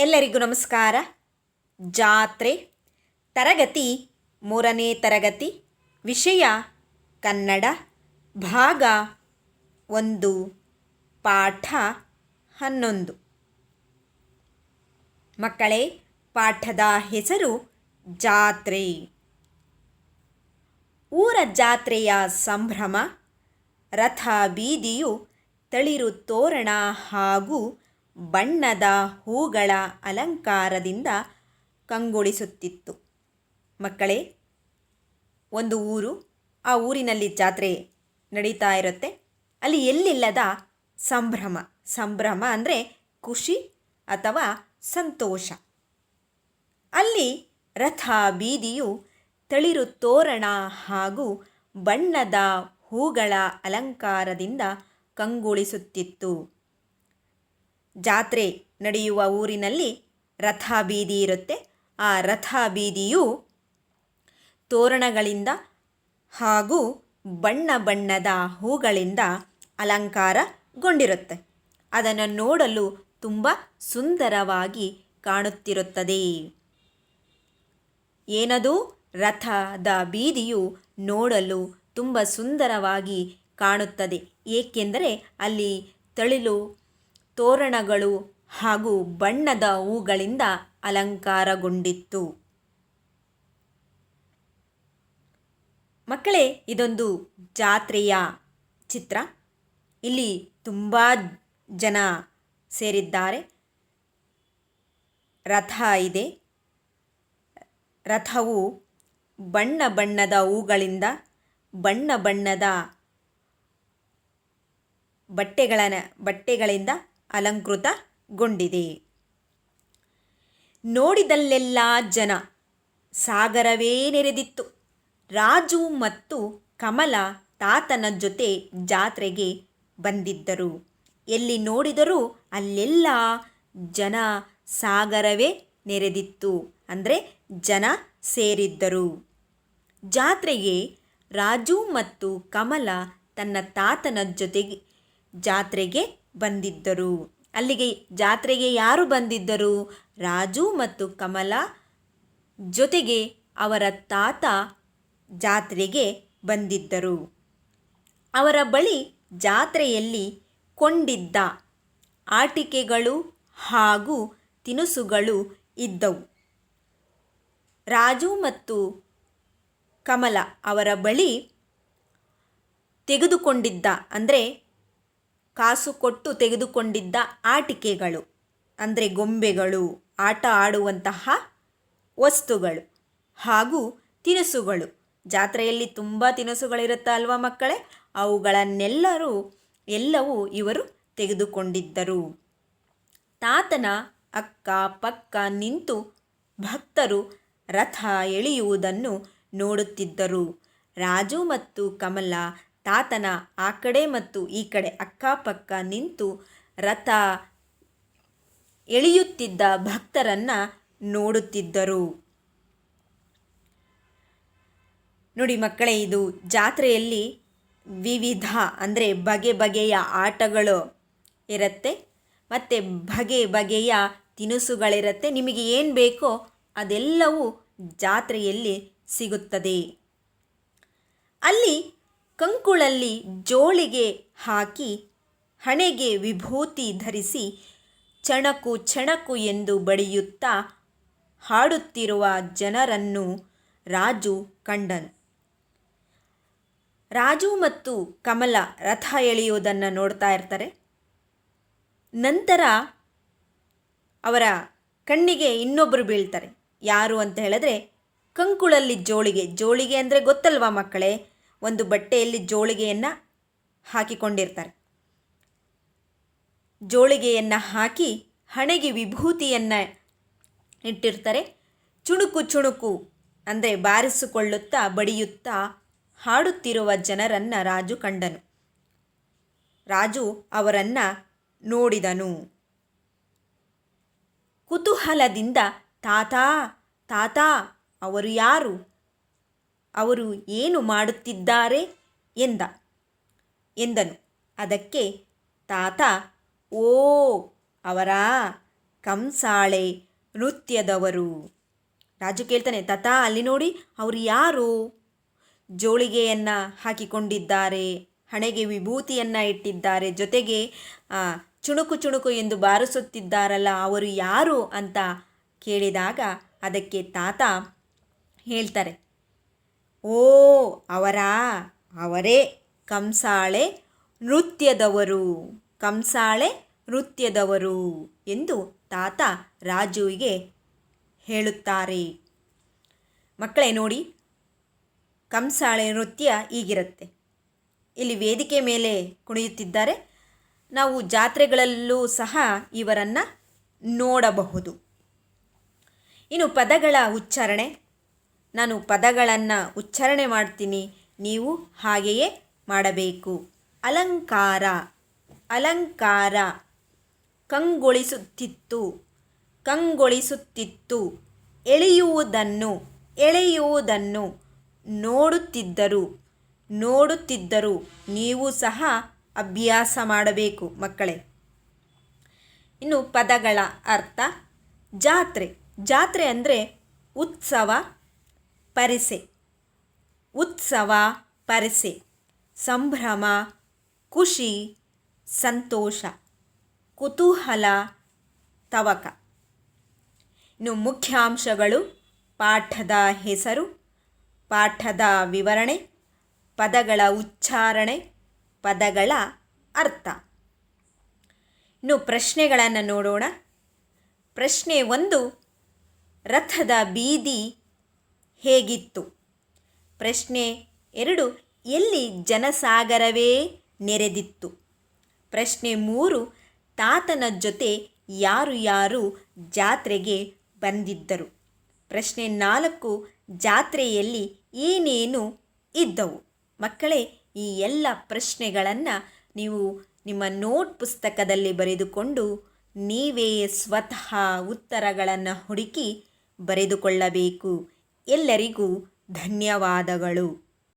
ಎಲ್ಲರಿಗೂ ನಮಸ್ಕಾರ. ಜಾತ್ರೆ, ತರಗತಿ, ಮೂರನೇ ತರಗತಿ, ವಿಷಯ, ಕನ್ನಡ, ಭಾಗ ಒಂದು, ಪಾಠ ಹನ್ನೊಂದು. ಮಕ್ಕಳೇ, ಪಾಠದ ಹೆಸರು ಜಾತ್ರೆ. ಊರ ಜಾತ್ರೆಯ ಸಂಭ್ರಮ, ರಥ ಬೀದಿಯು ತಳಿರು ತೋರಣ ಹಾಗೂ ಬಣ್ಣದ ಹೂಗಳ ಅಲಂಕಾರದಿಂದ ಕಂಗೊಳಿಸುತ್ತಿತ್ತು. ಮಕ್ಕಳೇ, ಒಂದು ಊರು, ಆ ಊರಿನಲ್ಲಿ ಜಾತ್ರೆ ನಡೀತಾ ಇರುತ್ತೆ. ಅಲ್ಲಿ ಎಲ್ಲಿಲ್ಲದ ಸಂಭ್ರಮ. ಸಂಭ್ರಮ ಅಂದರೆ ಖುಷಿ ಅಥವಾ ಸಂತೋಷ. ಅಲ್ಲಿ ರಥ ಬೀದಿಯು ತಳಿರು ತೋರಣ ಹಾಗೂ ಬಣ್ಣದ ಹೂಗಳ ಅಲಂಕಾರದಿಂದ ಕಂಗೊಳಿಸುತ್ತಿತ್ತು. ಜಾತ್ರೆ ನಡೆಯುವ ಊರಿನಲ್ಲಿ ರಥ ಬೀದಿ ಇರುತ್ತೆ. ಆ ರಥ ಬೀದಿಯು ತೋರಣಗಳಿಂದ ಹಾಗೂ ಬಣ್ಣ ಬಣ್ಣದ ಹೂಗಳಿಂದ ಅಲಂಕಾರಗೊಂಡಿರುತ್ತೆ. ಅದನ್ನು ನೋಡಲು ತುಂಬ ಸುಂದರವಾಗಿ ಕಾಣುತ್ತಿರುತ್ತದೆ. ಏನದು? ರಥದ ಬೀದಿಯು ನೋಡಲು ತುಂಬ ಸುಂದರವಾಗಿ ಕಾಣುತ್ತದೆ. ಏಕೆಂದರೆ ಅಲ್ಲಿ ತಳಿಲು ತೋರಣಗಳು ಹಾಗೂ ಬಣ್ಣದ ಹೂಗಳಿಂದ ಅಲಂಕಾರಗೊಂಡಿತ್ತು. ಮಕ್ಕಳೇ, ಇದೊಂದು ಜಾತ್ರೆಯ ಚಿತ್ರ. ಇಲ್ಲಿ ತುಂಬ ಜನ ಸೇರಿದ್ದಾರೆ. ರಥ ಇದೆ. ರಥವು ಬಣ್ಣ ಬಣ್ಣದ ಹೂಗಳಿಂದ ಬಣ್ಣ ಬಣ್ಣದ ಬಟ್ಟೆಗಳ ಬಟ್ಟೆಗಳಿಂದ ಅಲಂಕೃತಗೊಂಡಿದೆ ನೋಡಿದಲ್ಲೆಲ್ಲ ಜನ ಸಾಗರವೇ ನೆರೆದಿತ್ತು. ರಾಜು ಮತ್ತು ಕಮಲ ತಾತನ ಜೊತೆ ಜಾತ್ರೆಗೆ ಬಂದಿದ್ದರು. ಎಲ್ಲಿ ನೋಡಿದರೂ ಅಲ್ಲೆಲ್ಲ ಜನ ಸಾಗರವೇ ನೆರೆದಿತ್ತು. ಅಂದರೆ ಜನ ಸೇರಿದ್ದರು. ಜಾತ್ರೆಗೆ ರಾಜು ಮತ್ತು ಕಮಲ ತನ್ನ ತಾತನ ಜೊತೆಗೆ ಜಾತ್ರೆಗೆ ಬಂದಿದ್ದರು. ಅಲ್ಲಿಗೆ ಜಾತ್ರೆಗೆ ಯಾರು ಬಂದಿದ್ದರು? ರಾಜು ಮತ್ತು ಕಮಲ. ಜೊತೆಗೆ ಅವರ ತಾತ ಜಾತ್ರೆಗೆ ಬಂದಿದ್ದರು. ಅವರ ಬಳಿ ಜಾತ್ರೆಯಲ್ಲಿ ಕೊಂಡಿದ್ದ ಆಟಿಕೆಗಳು ಹಾಗೂ ತಿನಿಸುಗಳು ಇದ್ದವು. ರಾಜು ಮತ್ತು ಕಮಲ ಅವರ ಬಳಿ ತೆಗೆದುಕೊಂಡಿದ್ದ, ಅಂದರೆ ಕಾಸು ಕೊಟ್ಟು ತೆಗೆದುಕೊಂಡಿದ್ದ ಆಟಿಕೆಗಳು, ಅಂದರೆ ಗೊಂಬೆಗಳು, ಆಟ ಆಡುವಂತಹ ವಸ್ತುಗಳು ಹಾಗೂ ತಿನಿಸುಗಳು. ಜಾತ್ರೆಯಲ್ಲಿ ತುಂಬ ತಿನಿಸುಗಳಿರುತ್ತೆ ಅಲ್ವಾ ಮಕ್ಕಳೇ? ಅವುಗಳನ್ನೆಲ್ಲರೂ, ಎಲ್ಲವೂ ಇವರು ತೆಗೆದುಕೊಂಡಿದ್ದರು. ತಾತನ ಅಕ್ಕ, ಪಕ್ಕ ನಿಂತು ಭಕ್ತರು ರಥ ಎಳೆಯುವುದನ್ನು ನೋಡುತ್ತಿದ್ದರು. ರಾಜು ಮತ್ತು ಕಮಲ ತಾತನ ಆ ಕಡೆ ಮತ್ತು ಈ ಕಡೆ ಅಕ್ಕಪಕ್ಕ ನಿಂತು ರಥ ಎಳೆಯುತ್ತಿದ್ದ ಭಕ್ತರನ್ನು ನೋಡುತ್ತಿದ್ದರು. ನೋಡಿ ಮಕ್ಕಳೇ, ಇದು ಜಾತ್ರೆಯಲ್ಲಿ ವಿವಿಧ ಅಂದರೆ ಬಗೆ ಬಗೆಯ ಆಟಗಳು ಇರುತ್ತೆ ಮತ್ತು ಬಗೆ ಬಗೆಯ ತಿನಿಸುಗಳಿರುತ್ತೆ. ನಿಮಗೆ ಏನು ಬೇಕೋ ಅದೆಲ್ಲವೂ ಜಾತ್ರೆಯಲ್ಲಿ ಸಿಗುತ್ತದೆ. ಅಲ್ಲಿ ಕಂಕುಳಲ್ಲಿ ಜೋಳಿಗೆ ಹಾಕಿ ಹಣೆಗೆ ವಿಭೂತಿ ಧರಿಸಿ ಚಣಕು ಚಣಕು ಎಂದು ಬಡಿಯುತ್ತಾ ಹಾಡುತ್ತಿರುವ ಜನರನ್ನು ರಾಜು ಕಂಡನು. ರಾಜು ಮತ್ತು ಕಮಲ ರಥ ಎಳೆಯುವುದನ್ನು ನೋಡ್ತಾ ಇರ್ತಾರೆ. ನಂತರ ಅವರ ಕಣ್ಣಿಗೆ ಇನ್ನೊಬ್ಬರು ಬೀಳ್ತಾರೆ. ಯಾರು ಅಂತ ಹೇಳಿದ್ರೆ ಕಂಕುಳಲ್ಲಿ ಜೋಳಿಗೆ. ಜೋಳಿಗೆ ಅಂದರೆ ಗೊತ್ತಲ್ವಾ ಮಕ್ಕಳೇ? ಒಂದು ಬಟ್ಟೆಯಲ್ಲಿ ಜೋಳಿಗೆಯನ್ನು ಹಾಕಿಕೊಂಡಿರ್ತಾರೆ. ಜೋಳಿಗೆಯನ್ನು ಹಾಕಿ ಹಣೆಗೆ ವಿಭೂತಿಯನ್ನು ಇಟ್ಟಿರ್ತಾರೆ. ಚುಣುಕು ಚುಣುಕು ಅಂದರೆ ಬಾರಿಸಿಕೊಳ್ಳುತ್ತಾ ಬಡಿಯುತ್ತಾ ಹಾಡುತ್ತಿರುವ ಜನರನ್ನು ರಾಜು ಕಂಡನು. ರಾಜು ಅವರನ್ನು ನೋಡಿದನು. ಕುತೂಹಲದಿಂದ, ತಾತ ತಾತ, ಅವರು ಯಾರು? ಅವರು ಏನು ಮಾಡುತ್ತಿದ್ದಾರೆ ಎಂದ. ಎಂದನು. ಅದಕ್ಕೆ ತಾತ, ಓ, ಅವರ ಕಂಸಾಳೆ ನೃತ್ಯದವರು. ರಾಜು ಕೇಳ್ತಾನೆ, ತಾತ, ಅಲ್ಲಿ ನೋಡಿ, ಅವರು ಯಾರು? ಜೋಳಿಗೆಯನ್ನು ಹಾಕಿಕೊಂಡಿದ್ದಾರೆ, ಹಣೆಗೆ ವಿಭೂತಿಯನ್ನು ಇಟ್ಟಿದ್ದಾರೆ, ಜೊತೆಗೆ ಚುಣುಕು ಚುಣುಕು ಎಂದು ಬಾರಿಸುತ್ತಿದ್ದಾರಲ್ಲ, ಅವರು ಯಾರು ಅಂತ ಕೇಳಿದಾಗ ಅದಕ್ಕೆ ತಾತ ಹೇಳ್ತಾರೆ. ಓ, ಅವರಾ? ಅವರೇ ಕಂಸಾಳೆ ನೃತ್ಯದವರು. ಕಂಸಾಳೆ ನೃತ್ಯದವರು ಎಂದು ತಾತ ರಾಜುವಿಗೆ ಹೇಳುತ್ತಾರೆ. ಮಕ್ಕಳೇ, ನೋಡಿ, ಕಂಸಾಳೆ ನೃತ್ಯ ಹೀಗಿರುತ್ತೆ. ಇಲ್ಲಿ ವೇದಿಕೆ ಮೇಲೆ ಕುಣಿಯುತ್ತಿದ್ದಾರೆ. ನಾವು ಜಾತ್ರೆಗಳಲ್ಲೂ ಸಹ ಇವರನ್ನು ನೋಡಬಹುದು. ಇನ್ನು ಪದಗಳ ಉಚ್ಚಾರಣೆ. ನಾನು ಪದಗಳನ್ನು ಉಚ್ಚಾರಣೆ ಮಾಡ್ತೀನಿ. ನೀವು ಹಾಗೆಯೇ ಮಾಡಬೇಕು. ಅಲಂಕಾರ. ಅಲಂಕಾರ. ಕಂಗೊಳಿಸುತ್ತಿತ್ತು. ಕಂಗೊಳಿಸುತ್ತಿತ್ತು. ಎಳೆಯುವುದನ್ನು. ಎಳೆಯುವುದನ್ನು ನೋಡುತ್ತಿದ್ದರು. ನೋಡುತ್ತಿದ್ದರು. ನೀವು ಸಹ ಅಭ್ಯಾಸ ಮಾಡಬೇಕು ಮಕ್ಕಳೇ. ಇನ್ನು ಪದಗಳ ಅರ್ಥ ಜಾತ್ರೆ. ಜಾತ್ರೆ ಅಂದರೆ ಉತ್ಸವ. ಪರಿಸೆ. ಉತ್ಸವ ಪರಿಸೆ. ಸಂಭ್ರಮ, ಖುಷಿ, ಸಂತೋಷ. ಕುತೂಹಲ, ತವಕ. ಇನ್ನು ಮುಖ್ಯಾಂಶಗಳು, ಪಾಠದ ಹೆಸರು, ಪಾಠದ ವಿವರಣೆ, ಪದಗಳ ಉಚ್ಚಾರಣೆ, ಪದಗಳ ಅರ್ಥ. ಇನ್ನು ಪ್ರಶ್ನೆಗಳನ್ನು ನೋಡೋಣ. ಪ್ರಶ್ನೆ ಒಂದು, ರಥದ ಬೀದಿ ಹೇಗಿತ್ತು? ಪ್ರಶ್ನೆ ಎರಡು, ಎಲ್ಲಿ ಜನಸಾಗರವೇ ನೆರೆದಿತ್ತು? ಪ್ರಶ್ನೆ ಮೂರು, ತಾತನ ಜೊತೆ ಯಾರು ಯಾರು ಜಾತ್ರೆಗೆ ಬಂದಿದ್ದರು? ಪ್ರಶ್ನೆ ನಾಲ್ಕು, ಜಾತ್ರೆಯಲ್ಲಿ ಏನೇನು ಇದ್ದವು? ಮಕ್ಕಳೇ, ಈ ಎಲ್ಲ ಪ್ರಶ್ನೆಗಳನ್ನು ನೀವು ನಿಮ್ಮ ನೋಟ್ ಪುಸ್ತಕದಲ್ಲಿ ಬರೆದುಕೊಂಡು ನೀವೇ ಸ್ವತಃ ಉತ್ತರಗಳನ್ನು ಹುಡುಕಿ ಬರೆದುಕೊಳ್ಳಬೇಕು. ಎಲ್ಲರಿಗೂ ಧನ್ಯವಾದಗಳು.